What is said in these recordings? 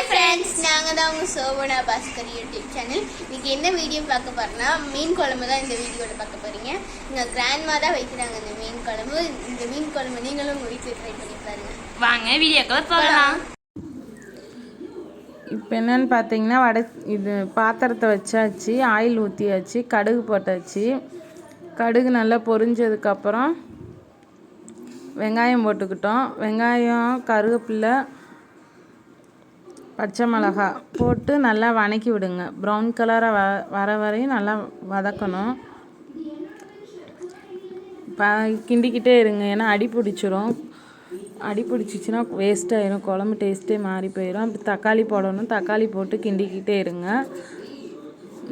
Hi friends நாங்கள் தான் உங்கள் சோபனா பாஸ்கர் யூடியூப் சேனல் இன்னைக்கு என்ன வீடியோ பார்க்க போறோம்னா மீன் குழம்பு தான் இந்த வீடியோவில் பார்க்க போறீங்க. எங்கள் கிராண்ட்மா தான் வைக்கிறாங்க இந்த மீன் குழம்பு. இந்த மீன் குழம்பு நீங்களும் உங்கள் வீட்டில் ட்ரை பண்ணி பாருங்க. வாங்க வீடியோக்குள்ள போகலாம். இப்போ என்னன்னு பார்த்தீங்கன்னா வடை இது பாத்திரத்தை வச்சாச்சு ஆயில் ஊற்றியாச்சு கடுகு போட்டாச்சு. கடுகு நல்லா பொரிஞ்சதுக்கப்புறம் வெங்காயம் போட்டுக்கிட்டோம். வெங்காயம் கருவேப்பிலை பச்சை மிளகா போட்டு நல்லா வதக்கி விடுங்க. ப்ரௌன் கலராக வ வர வரையும் நல்லா வதக்கணும். ப கிண்டிக்கிட்டே இருங்க. ஏன்னா அடி பிடிச்சிரும். அடி பிடிச்சிச்சின்னா வேஸ்ட் ஆயிரும். குழம்பு டேஸ்ட்டே மாறி போயிடும் அப்படி தக்காளி போடணும். தக்காளி போட்டு கிண்டிக்கிட்டே இருங்க.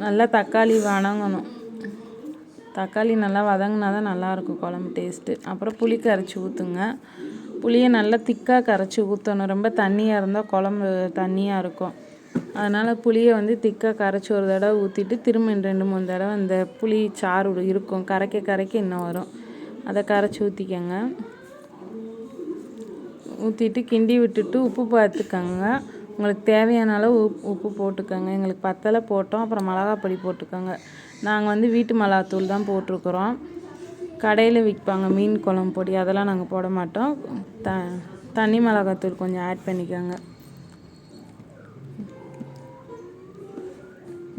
நல்லா தக்காளி வணங்கணும். தக்காளி நல்லா வதங்கினா தான் நல்லாயிருக்கும் குழம்பு டேஸ்ட்டு அப்புறம் புளி கரைச்சி ஊற்றுங்க புளியை நல்லா திக்காக கரைச்சி ஊற்றணும். ரொம்ப தண்ணியாக இருந்தால் குழம்பு தண்ணியாக இருக்கும். அதனால் புளியை வந்து திக்காக கரைச்சி ஒரு தடவை ஊற்றிட்டு திரும்ப ரெண்டு மூணு தடவை அந்த புளி சாறு இருக்கும். கரைக்க கரைக்க இன்னும் வரும். அதை கரைச்சி ஊற்றிக்கோங்க ஊற்றிட்டு கிண்டி விட்டுட்டு உப்பு பார்த்துக்கோங்க. உங்களுக்கு தேவையான அளவு உப் உப்பு போட்டுக்கோங்க. எங்களுக்கு பத்தலை போட்டோம். அப்புறம் மிளகாப்பொடி போட்டுக்கோங்க. நாங்கள் வந்து வீட்டு மிளகாத்தூள் தான் போட்டிருக்குறோம். கடையில் விற்பாங்க மீன் குழம்பு பொடி அதெல்லாம் நாங்கள் போட மாட்டோம். த தனி மிளகாத்தூள் கொஞ்சம் ஆட் பண்ணிக்கோங்க.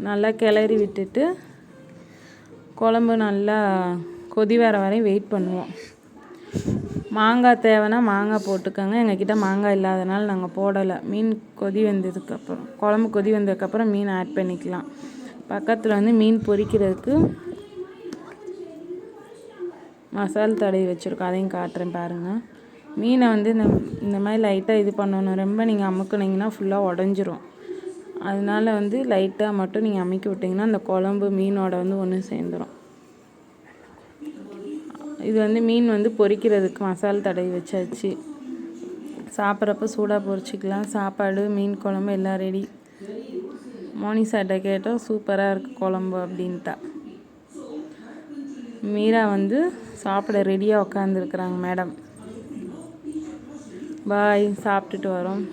நல்லா கிளறி விட்டுட்டு குழம்பு நல்லா கொதி வர வரையும் வெயிட் பண்ணுவோம். மாங்காய் தேவைன்னா மாங்காய் போட்டுக்கோங்க. எங்ககிட்ட மாங்காய் இல்லாதனால நாங்கள் போடலை. மீன் கொதி வந்ததுக்கப்புறம் குழம்பு கொதி வந்ததுக்கப்புறம் மீன் ஆட் பண்ணிக்கலாம். பக்கத்தில் வந்து மீன் பொரிக்கிறதுக்கு மசால் தடவி வச்சுருக்கோம். அதையும் காட்டுறேன் பாருங்கள் மீனை வந்து இந்த இந்த மாதிரி லைட்டாக இது பண்ணணும். ரொம்ப நீங்கள் அமுக்குனீங்கன்னா ஃபுல்லாக உடஞ்சிரும். அதனால வந்து லைட்டாக மட்டும் நீங்கள் அமுக்கி விட்டிங்கன்னா அந்த குழம்பு மீனோட வந்து ஒன்று சேர்ந்துடும் இது வந்து மீன் வந்து பொரிக்கிறதுக்கு மசால் தடவி வச்சாச்சு. சாப்பிட்றப்ப சூடாக பொரிச்சிக்கலாம் சாப்பாடு மீன் குழம்பு எல்லாம் ரெடி மோனிசாட்ட கேட்டோம் சூப்பராக இருக்குது குழம்பு அப்படின்ட்டா. மீரா வந்து சாப்பிட ரெடியாக உட்காந்துருக்குறாங்க மேடம் பாய் சாப்பிட்டுட்டு வரோம்.